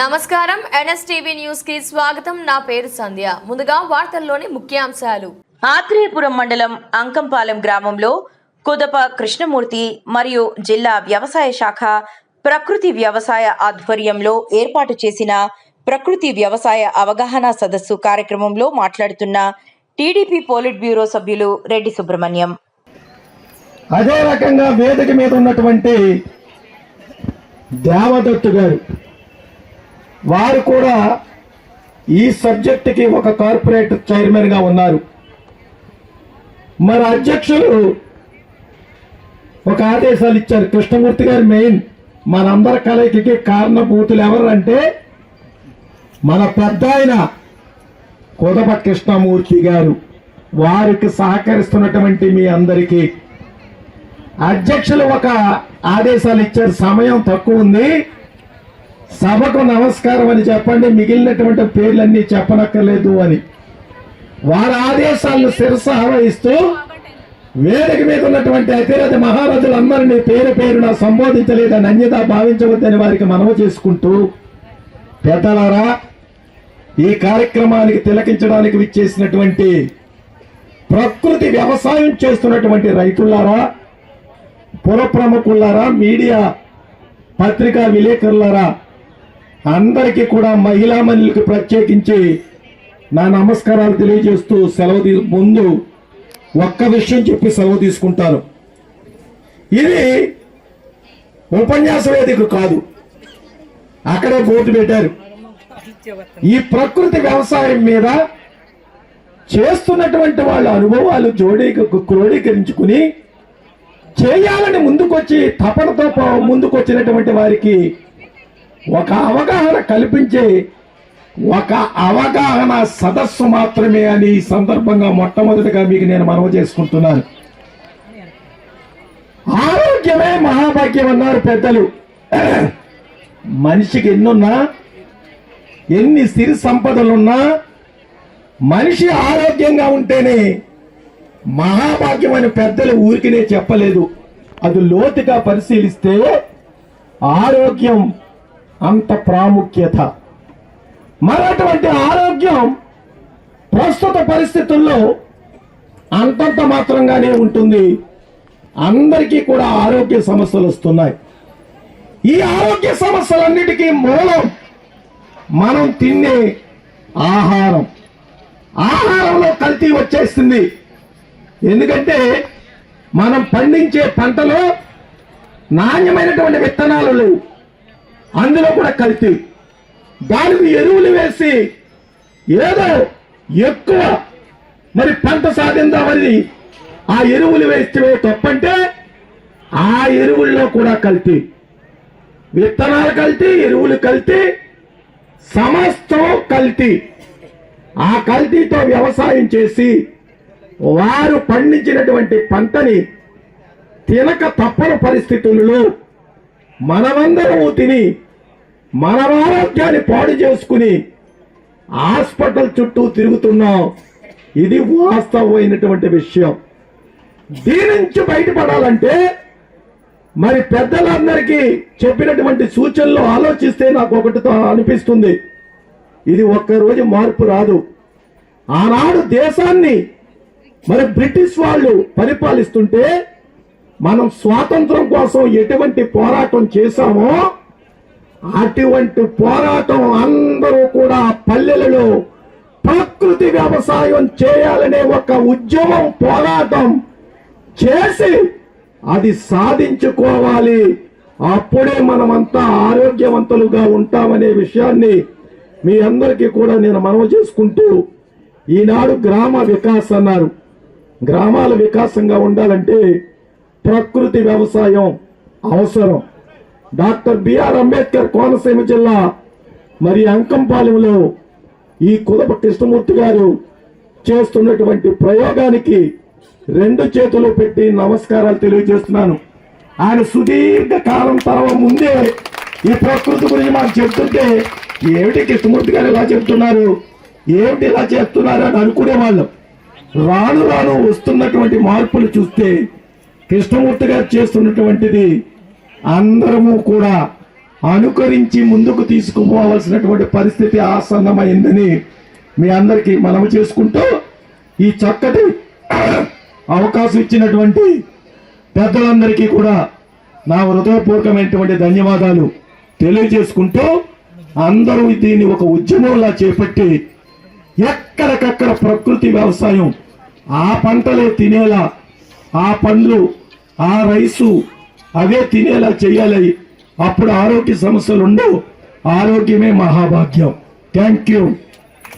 నమస్కారం. ఎన్ఎస్టీవీ న్యూస్కి స్వాగతం. నా పేరు సంధ్య. ముందుగా వార్తల్లోని ముఖ్యాంశాలు. ఆత్రేయపురం మండలం అంకంపాలెం గ్రామంలో కుదప కృష్ణమూర్తి మరియు జిల్లా వ్యవసాయ శాఖ ప్రకృతి వ్యవసాయ ఆధ్వర్యంలో ఏర్పాటు చేసిన ప్రకృతి వ్యవసాయ అవగాహన సదస్సు కార్యక్రమంలో మాట్లాడుతున్న టీడీపీ పోలిట్ బ్యూరో సభ్యులు రెడ్డి సుబ్రహ్మణ్యం. అదే రకంగా వేదిక మీద ఉన్నటువంటి దేవదత్తు గారు వారు కూడా ఈ సబ్జెక్టుకి ఒక కార్పొరేట్ చైర్మన్గా ఉన్నారు. మరి అధ్యక్షులు ఒక ఆదేశాలు ఇచ్చారు. కృష్ణమూర్తి గారు మెయిన్. మనందరి కలయికకి కారణభూతులు ఎవరంటే మన పెద్ద ఆయన కుదప కృష్ణమూర్తి గారు. వారికి సహకరిస్తున్నటువంటి మీ అందరికీ అధ్యక్షులు ఒక ఆదేశాలు ఇచ్చారు. సమయం తక్కువ ఉంది. సభకు నమస్కారం అని చెప్పండి మిగిలినటువంటి పేర్లన్నీ చెప్పనక్కర్లేదు అని. వారి ఆదేశాలను శిరసహవహిస్తూ వేదిక మీద ఉన్నటువంటి అతిరథ మహారాజులందరినీ పేరు పేరున సంబోధించలేదని అన్యత భావించవద్దని వారికి మనవి చేసుకుంటూ పెద్దలారా ఈ కార్యక్రమానికి తిలకించడానికి విచ్చేసినటువంటి ప్రకృతి వ్యవసాయం చేస్తున్నటువంటి రైతులారా పుర ప్రముఖులారా మీడియా పత్రికా విలేకరులారా అందరికీ కూడా మహిళా మనులకు ప్రత్యేకించి నా నమస్కారాలు తెలియజేస్తూ సెలవు తీ ముందు ఒక్క విషయం చెప్పి సెలవు తీసుకుంటాను. ఇది ఉపన్యాస వేదిక కాదు. అక్కడే బోర్డు పెట్టారు. ఈ ప్రకృతి వ్యవసాయం మీద చేస్తున్నటువంటి వాళ్ళ అనుభవాలు జోడీ క్రోడీకరించుకుని చేయాలని ముందుకొచ్చి తపనతో ముందుకొచ్చినటువంటి వారికి ఒక అవగాహన కల్పించే ఒక అవగాహన సదస్సు మాత్రమే అని ఈ సందర్భంగా మొట్టమొదటిగా మీకు నేను మనవి చేసుకుంటున్నాను. ఆరోగ్యమే మహాభాగ్యం అన్నారు పెద్దలు. మనిషికి ఎన్నున్నా ఎన్ని సిరి సంపదలున్నా మనిషి ఆరోగ్యంగా ఉంటేనే మహాభాగ్యం అని పెద్దలు ఊరికినే చెప్పలేదు. అది లోతుగా పరిశీలిస్తే ఆరోగ్యం అంత ప్రాముఖ్యత. మరటువంటి ఆరోగ్యం ప్రస్తుత పరిస్థితుల్లో అంతంత మాత్రంగానే ఉంటుంది. అందరికీ కూడా ఆరోగ్య సమస్యలు వస్తున్నాయి. ఈ ఆరోగ్య సమస్యలన్నిటికీ మూలం మనం తినే ఆహారం. ఆహారంలో కల్తీ వచ్చేస్తుంది ఎందుకంటే మనం పండించే పంటలో నాణ్యమైనటువంటి విత్తనాలు లేవు. అందులో కూడా కల్తీ దానికి ఎరువులు వేసి ఏదో ఎక్కువ మరి పంట సాధిందామని ఆ ఎరువులు వేస్తే తప్పంటే ఆ ఎరువుల్లో కూడా కల్తీ విత్తనాలు కల్తీ ఎరువులు కల్తీ సమస్తం కల్తీ ఆ కల్తీతో వ్యవసాయం చేసి వారు పండించినటువంటి పంటని తినక తప్పని పరిస్థితులలో మనమందరము తిని మన ఆరోగ్యాన్ని పాడు చేసుకుని హాస్పిటల్ చుట్టూ తిరుగుతున్నాం. ఇది వాస్తవమైనటువంటి విషయం. దీని నుంచి బయటపడాలంటే మరి పెద్దలందరికీ చెప్పినటువంటి సూచనలు ఆలోచిస్తే నాకు ఒకటితో అనిపిస్తుంది. ఇది ఒక్కరోజు మార్పు రాదు. ఆనాడు దేశాన్ని మరి బ్రిటిష్ వాళ్ళు పరిపాలిస్తుంటే మనం స్వాతంత్రం కోసం ఎటువంటి పోరాటం చేశామో అటువంటి పోరాటం అందరూ కూడా పల్లెలలో ప్రకృతి వ్యవసాయం చేయాలనే ఒక ఉద్యమం పోరాటం చేసి అది సాధించుకోవాలి. అప్పుడే మనమంతా ఆరోగ్యవంతులుగా ఉంటామనే విషయాన్ని మీ అందరికీ కూడా నేను మనవి చేసుకుంటూ ఈనాడు గ్రామ వికాస్ అన్నారు. గ్రామాల వికాసంగా ఉండాలంటే ప్రకృతి వ్యవసాయం అవసరం. డాక్టర్ బిఆర్ అంబేద్కర్ కోనసీమ జిల్లా మరి అంకంపాలెంలో ఈ కుదప కృష్ణమూర్తి గారు చేస్తున్నటువంటి ప్రయోగానికి రెండు చేతులు పెట్టి నమస్కారాలు తెలియజేస్తున్నాను. ఆయన సుదీర్ఘ కాలం తర్వాత ముందే ఈ ప్రకృతి గురించి మనం చెప్తుంటే ఏమిటి కృష్ణమూర్తి గారు ఇలా చెప్తున్నారు? ఏమిటి ఇలా చేస్తున్నారు అని అనుకునేవాళ్ళం. రాను రాను వస్తున్నటువంటి మార్పులు చూస్తే కృష్ణమూర్తి గారు చేస్తున్నటువంటిది అందరము కూడా అనుకరించి ముందుకు తీసుకుపోవలసినటువంటి పరిస్థితి ఆసన్నమైందని మీ అందరికీ మనము చేసుకుంటూ ఈ చక్కటి అవకాశం ఇచ్చినటువంటి పెద్దలందరికీ కూడా నా హృదయపూర్వకమైనటువంటి ధన్యవాదాలు తెలియజేసుకుంటూ అందరూ దీన్ని ఒక ఉద్యమంలా చేపట్టి ఎక్కడికక్కడ ప్రకృతి వ్యవసాయం ఆ పంటలే తినేలా ఆ పండ్లు ఆ రైసు అవే తినేలా చేయాలి అప్పుడు ఆరోగ్య సమస్యలు ఉండవు ఆరోగ్యమే మహాభాగ్యం. Thank you.